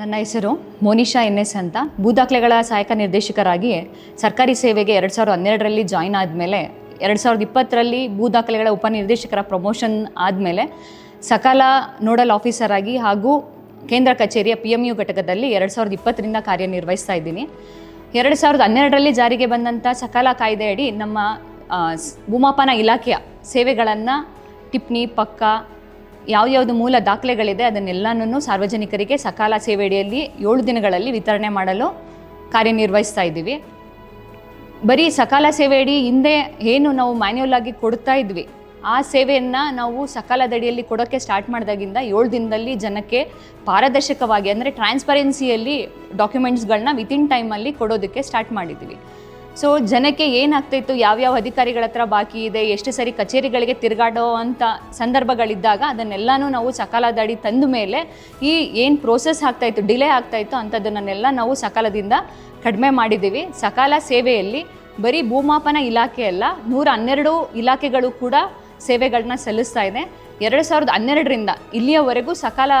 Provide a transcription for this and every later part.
ನನ್ನ ಹೆಸರು Monisha N S ಅಂತ. ಭೂದಾಖಲೆಗಳ ಸಹಾಯಕ ನಿರ್ದೇಶಕರಾಗಿ ಸರ್ಕಾರಿ ಸೇವೆಗೆ ಎರಡು ಸಾವಿರದ ಹನ್ನೆರಡರಲ್ಲಿ ಜಾಯಿನ್ ಆದಮೇಲೆ, ಎರಡು ಸಾವಿರದ ಇಪ್ಪತ್ತರಲ್ಲಿ ಭೂದಾಖಲೆಗಳ ಉಪನಿರ್ದೇಶಕರ ಪ್ರಮೋಷನ್ ಆದಮೇಲೆ ಸಕಾಲ ನೋಡಲ್ ಆಫೀಸರ್ ಆಗಿ ಹಾಗೂ ಕೇಂದ್ರ ಕಚೇರಿಯ ಪಿ ಎಂ ಯು ಘಟಕದಲ್ಲಿ ಎರಡು ಸಾವಿರದ ಇಪ್ಪತ್ತರಿಂದ ಕಾರ್ಯನಿರ್ವಹಿಸ್ತಾ ಇದ್ದೀನಿ. ಎರಡು ಸಾವಿರದ ಹನ್ನೆರಡರಲ್ಲಿ ಜಾರಿಗೆ ಬಂದಂಥ ಸಕಾಲ ಕಾಯ್ದೆಯಡಿ ನಮ್ಮ ಭೂಮಾಪನ ಇಲಾಖೆಯ ಸೇವೆಗಳನ್ನು ಟಿಪ್ನಿ, ಪಕ್ಕ ಯಾವ್ಯಾವುದು ಮೂಲ ದಾಖಲೆಗಳಿದೆ ಅದನ್ನೆಲ್ಲನೂ ಸಾರ್ವಜನಿಕರಿಗೆ ಸಕಾಲ ಸೇವೆಯಡಿಯಲ್ಲಿ ಏಳು ದಿನಗಳಲ್ಲಿ ವಿತರಣೆ ಮಾಡಲು ಕಾರ್ಯನಿರ್ವಹಿಸ್ತಾ ಇದ್ದೀವಿ. ಬರೀ ಸಕಾಲ ಸೇವೆಯಡಿ ಹಿಂದೆ ಏನು ನಾವು ಮ್ಯಾನ್ಯುವಲ್ ಆಗಿ ಕೊಡ್ತಾ ಇದ್ವಿ. ಆ ಸೇವೆಯನ್ನು ನಾವು ಸಕಾಲದಡಿಯಲ್ಲಿ ಕೊಡೋಕ್ಕೆ ಸ್ಟಾರ್ಟ್ ಮಾಡಿದಾಗಿಂದ ಏಳು ದಿನದಲ್ಲಿ ಜನಕ್ಕೆ ಪಾರದರ್ಶಕವಾಗಿ, ಅಂದರೆ ಟ್ರಾನ್ಸ್ಪರೆನ್ಸಿಯಲ್ಲಿ ಡಾಕ್ಯುಮೆಂಟ್ಸ್ಗಳನ್ನ ವಿತಿನ್ ಟೈಮಲ್ಲಿ ಕೊಡೋದಕ್ಕೆ ಸ್ಟಾರ್ಟ್ ಮಾಡಿದ್ದೀವಿ. ಸೊ ಜನಕ್ಕೆ ಏನಾಗ್ತಾಯಿತ್ತು ಯಾವ್ಯಾವ ಅಧಿಕಾರಿಗಳ ಹತ್ರ ಬಾಕಿ ಇದೆ? ಎಷ್ಟು ಸರಿ ಕಚೇರಿಗಳಿಗೆ ತಿರುಗಾಡೋ ಅಂಥ ಸಂದರ್ಭಗಳಿದ್ದಾಗ ಅದನ್ನೆಲ್ಲನೂ ನಾವು ಸಕಾಲದಡಿ ತಂದ ಮೇಲೆ ಈ ಏನು ಪ್ರೋಸೆಸ್ ಆಗ್ತಾಯಿತ್ತು ಡಿಲೇ ಆಗ್ತಾಯಿತ್ತು ಅಂಥದ್ದನ್ನೆಲ್ಲ ನಾವು ಸಕಾಲದಿಂದ ಕಡಿಮೆ ಮಾಡಿದ್ದೀವಿ. ಸಕಾಲ ಸೇವೆಯಲ್ಲಿ ಬರೀ ಭೂಮಾಪನ ಇಲಾಖೆ ಅಲ್ಲ ನೂರ ಹನ್ನೆರಡು ಇಲಾಖೆಗಳು ಕೂಡ ಸೇವೆಗಳನ್ನ ಸಲ್ಲಿಸ್ತಾ ಇದೆ. ಎರಡು ಸಾವಿರದ ಹನ್ನೆರಡರಿಂದ ಇಲ್ಲಿಯವರೆಗೂ ಸಕಾಲ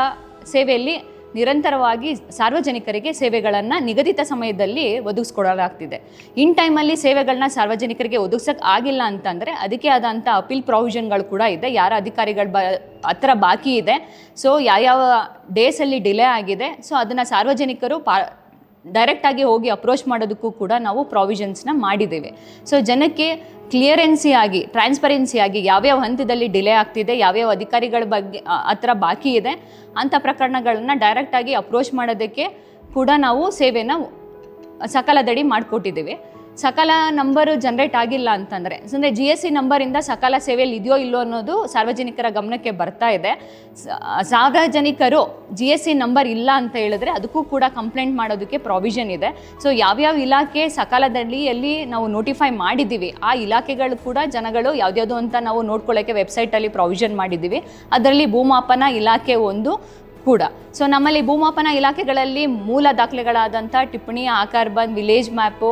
ಸೇವೆಯಲ್ಲಿ ನಿರಂತರವಾಗಿ ಸಾರ್ವಜನಿಕರಿಗೆ ಸೇವೆಗಳನ್ನು ನಿಗದಿತ ಸಮಯದಲ್ಲಿ ಒದಗಿಸ್ಕೊಡಲಾಗ್ತಿದೆ. ಇನ್ ಟೈಮಲ್ಲಿ ಸೇವೆಗಳನ್ನ ಸಾರ್ವಜನಿಕರಿಗೆ ಒದಗಿಸೋಕೆ ಆಗಿಲ್ಲ ಅಂತಂದರೆ ಅದಕ್ಕೆ ಆದಂಥ ಅಪೀಲ್ ಪ್ರಾವಿಷನ್ಗಳು ಕೂಡ ಇದೆ. ಯಾರ ಅಧಿಕಾರಿಗಳ ಬ, ಹತ್ರ ಬಾಕಿ ಇದೆ. ಸೊ ಯಾವ್ಯಾವ ಡೇಸಲ್ಲಿ ಡಿಲೇ ಆಗಿದೆ. ಸೊ ಅದನ್ನು ಸಾರ್ವಜನಿಕರು ಪಾ ಡೈರೆಕ್ಟಾಗಿ ಹೋಗಿ ಅಪ್ರೋಚ್ ಮಾಡೋದಕ್ಕೂ ಕೂಡ ನಾವು ಪ್ರಾವಿಷನ್ಸ್ನ ಮಾಡಿದ್ದೇವೆ. ಸೊ ಜನಕ್ಕೆ ಕ್ಲಿಯರೆನ್ಸಿ ಆಗಿ ಟ್ರಾನ್ಸ್ಪರೆನ್ಸಿ ಆಗಿ ಯಾವ್ಯಾವ ಹಂತದಲ್ಲಿ ಡಿಲೇ ಆಗ್ತಿದೆ, ಯಾವ್ಯಾವ ಅಧಿಕಾರಿಗಳ ಬಗ್ಗೆ ಹತ್ರ ಬಾಕಿ ಇದೆ ಅಂಥ ಪ್ರಕರಣಗಳನ್ನ ಡೈರೆಕ್ಟಾಗಿ ಅಪ್ರೋಚ್ ಮಾಡೋದಕ್ಕೆ ಕೂಡ ನಾವು ಸೇವೆನ ಸಕಲದಡಿ ಮಾಡಿಕೊಟ್ಟಿದ್ದೀವಿ. ಸಕಾಲ ನಂಬರು ಜನ್ರೇಟ್ ಆಗಿಲ್ಲ ಅಂತಂದರೆ. ಅಂದರೆ ಜಿ ಎಸ್ ಸಿ ನಂಬರಿಂದ ಸಕಾಲ ಸೇವೆಯಲ್ಲಿ ಇದೆಯೋ ಇಲ್ಲೋ ಅನ್ನೋದು ಸಾರ್ವಜನಿಕರ ಗಮನಕ್ಕೆ ಬರ್ತಾ ಇದೆ. ಸಾರ್ವಜನಿಕರು ಜಿ ಎಸ್ ಸಿ ನಂಬರ್ ಇಲ್ಲ ಅಂತ ಹೇಳಿದ್ರೆ ಅದಕ್ಕೂ ಕೂಡ ಕಂಪ್ಲೇಂಟ್ ಮಾಡೋದಕ್ಕೆ ಪ್ರಾವಿಷನ್ ಇದೆ. ಸೊ ಯಾವ್ಯಾವ ಇಲಾಖೆ ಸಕಾಲದಲ್ಲಿ ಎಲ್ಲಿ ನಾವು ನೋಟಿಫೈ ಮಾಡಿದ್ದೀವಿ, ಆ ಇಲಾಖೆಗಳು ಕೂಡ ಜನಗಳು ಯಾವ್ದ್ಯಾವುದು ಅಂತ ನಾವು ನೋಡ್ಕೊಳ್ಳೋಕ್ಕೆ ವೆಬ್ಸೈಟಲ್ಲಿ ಪ್ರಾವಿಷನ್ ಮಾಡಿದ್ದೀವಿ. ಅದರಲ್ಲಿ ಭೂಮಾಪನ ಇಲಾಖೆ ಒಂದು ಕೂಡ. ಸೊ ನಮ್ಮಲ್ಲಿ ಭೂಮಾಪನ ಇಲಾಖೆಗಳಲ್ಲಿ ಮೂಲ ದಾಖಲೆಗಳಾದಂಥ ಟಿಪ್ಪಣಿ ಆಕಾರ್ಬನ್ ಬಂದ್ ವಿಲೇಜ್ ಮ್ಯಾಪು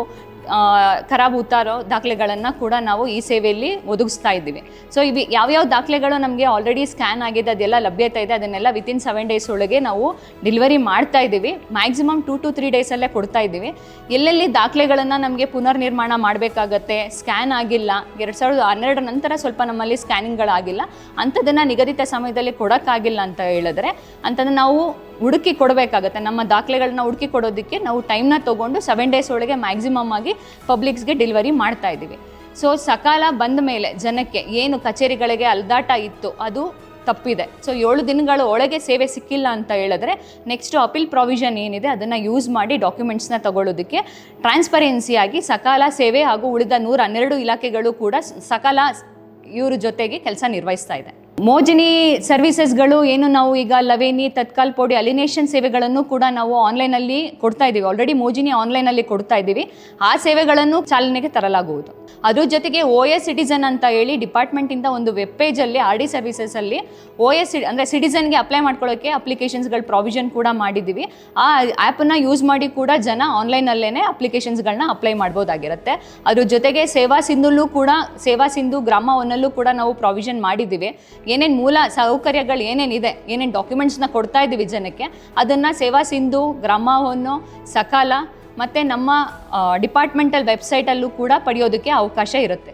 ಖರಾಬ್ ಉತ್ತಾರೋ ದಾಖಲೆಗಳನ್ನು ಕೂಡ ನಾವು ಈ ಸೇವೆಯಲ್ಲಿ ಒದಗಿಸ್ತಾ ಇದ್ದೀವಿ. ಸೊ ಇವು ಯಾವ್ಯಾವ ದಾಖಲೆಗಳು ನಮಗೆ ಆಲ್ರೆಡಿ ಸ್ಕ್ಯಾನ್ ಆಗಿದೆ, ಅದೆಲ್ಲ ಲಭ್ಯತೆ ಇದೆ, ಅದನ್ನೆಲ್ಲ ವಿತಿನ್ ಸೆವೆನ್ ಡೇಸ್ ಒಳಗೆ ನಾವು ಡೆಲಿವರಿ ಮಾಡ್ತಾ ಇದ್ದೀವಿ. ಮ್ಯಾಕ್ಸಿಮಮ್ ಟೂ ಟು ತ್ರೀ ಡೇಸಲ್ಲೇ ಕೊಡ್ತಾ ಇದ್ದೀವಿ. ಎಲ್ಲೆಲ್ಲಿ ದಾಖಲೆಗಳನ್ನು ನಮಗೆ ಪುನರ್ ನಿರ್ಮಾಣ ಮಾಡಬೇಕಾಗತ್ತೆ ಸ್ಕ್ಯಾನ್ ಆಗಿಲ್ಲ, ಎರಡು ಸಾವಿರದ ಹನ್ನೆರಡರ ನಂತರ ಸ್ವಲ್ಪ ನಮ್ಮಲ್ಲಿ ಸ್ಕ್ಯಾನಿಂಗ್ಗಳಾಗಿಲ್ಲ ಅಂಥದ್ದನ್ನು ನಿಗದಿತ ಸಮಯದಲ್ಲಿ ಕೊಡೋಕ್ಕಾಗಿಲ್ಲ ಅಂತ ಹೇಳಿದ್ರೆ ಅಂಥದ್ದು ನಾವು ಹುಡುಕಿ ಕೊಡಬೇಕಾಗತ್ತೆ. ನಮ್ಮ ದಾಖಲೆಗಳನ್ನ ಹುಡುಕಿ ಕೊಡೋದಕ್ಕೆ ನಾವು ಟೈಮ್ನ ತೊಗೊಂಡು ಸೆವೆನ್ ಡೇಸ್ ಒಳಗೆ ಮ್ಯಾಕ್ಸಿಮಮ್ ಆಗಿ ಪಬ್ಲಿಕ್ಸ್ಗೆ ಡೆಲಿವರಿ ಮಾಡ್ತಾ ಇದ್ದೀವಿ. ಸೊ ಸಕಾಲ ಬಂದ ಮೇಲೆ ಜನಕ್ಕೆ ಏನು ಕಚೇರಿಗಳಿಗೆ ಅಲ್ದಾಟ ಇತ್ತು ಅದು ತಪ್ಪಿದೆ. ಸೊ ಏಳು ದಿನಗಳ ಒಳಗೆ ಸೇವೆ ಸಿಕ್ಕಿಲ್ಲ ಅಂತ ಹೇಳಿದ್ರೆ ನೆಕ್ಸ್ಟ್ ಅಪೀಲ್ ಪ್ರಾವಿಷನ್ ಏನಿದೆ ಅದನ್ನು ಯೂಸ್ ಮಾಡಿ ಡಾಕ್ಯುಮೆಂಟ್ಸ್ನ ತಗೊಳ್ಳೋದಕ್ಕೆ ಟ್ರಾನ್ಸ್ಪರೆನ್ಸಿಯಾಗಿ ಸಕಾಲ ಸೇವೆ ಹಾಗೂ ಉಳಿದ ನೂರ ಹನ್ನೆರಡು ಇಲಾಖೆಗಳು ಕೂಡ ಸಕಾಲ ಇವ್ರ ಜೊತೆಗೆ ಕೆಲಸ ನಿರ್ವಹಿಸ್ತಾ ಇದೆ. ಮೋಜಿನಿ ಸರ್ವಿಸಸ್ಗಳು ಏನು ನಾವು ಈಗ ಲವೇನಿ, ತತ್ಕಾಲ್ ಪೋಡಿ, ಅಲಿನೇಷನ್ ಸೇವೆಗಳನ್ನು ಕೂಡ ನಾವು ಆನ್ಲೈನಲ್ಲಿ ಕೊಡ್ತಾ ಇದ್ದೀವಿ. ಆಲ್ರೆಡಿ ಮೋಜಿನಿ ಆನ್ಲೈನಲ್ಲಿ ಕೊಡ್ತಾ ಇದ್ದೀವಿ. ಆ ಸೇವೆಗಳನ್ನು ಚಾಲನೆಗೆ ತರಲಾಗುವುದು. ಅದ್ರ ಜೊತೆಗೆ ಓ ಎಸ್ ಸಿಟಿಸನ್ ಅಂತ ಹೇಳಿ ಡಿಪಾರ್ಟ್ಮೆಂಟಿಂದ ಒಂದು ವೆಬ್ ಪೇಜಲ್ಲಿ, ಆರ್ ಡಿ ಸರ್ವಿಸಸಲ್ಲಿ ಓ ಎಸ್ ಅಂದರೆ ಸಿಟಿಸನ್ಗೆ ಅಪ್ಲೈ ಮಾಡ್ಕೊಳ್ಳೋಕ್ಕೆ ಅಪ್ಲಿಕೇಶನ್ಸ್ಗಳ ಪ್ರಾವಿಷನ್ ಕೂಡ ಮಾಡಿದ್ದೀವಿ. ಆ ಆ್ಯಪನ್ನು ಯೂಸ್ ಮಾಡಿ ಕೂಡ ಜನ ಆನ್ಲೈನಲ್ಲೇ ಅಪ್ಲಿಕೇಶನ್ಸ್ಗಳನ್ನ ಅಪ್ಲೈ ಮಾಡ್ಬೋದಾಗಿರುತ್ತೆ. ಅದ್ರ ಜೊತೆಗೆ ಸೇವಾ ಸಿಂಧುಲ್ಲೂ ಕೂಡ, ಸೇವಾ ಸಿಂಧು ಗ್ರಾಮ ಒನ್ನಲ್ಲೂ ಕೂಡ ನಾವು ಪ್ರಾವಿಷನ್ ಮಾಡಿದ್ದೀವಿ. ಏನೇನು ಮೂಲ ಸೌಕರ್ಯಗಳು ಏನೇನಿದೆ ಏನೇನು ಡಾಕ್ಯುಮೆಂಟ್ಸ್ನ ಕೊಡ್ತಾ ಇದ್ದೀವಿ ಜನಕ್ಕೆ, ಅದನ್ನು ಸೇವಾ ಸಿಂಧು, ಗ್ರಾಮವನ್ನು, ಸಕಾಲ ಮತ್ತು ನಮ್ಮ ಡಿಪಾರ್ಟ್ಮೆಂಟಲ್ ವೆಬ್ಸೈಟಲ್ಲೂ ಕೂಡ ಪಡೆಯೋದಕ್ಕೆ ಅವಕಾಶ ಇರುತ್ತೆ.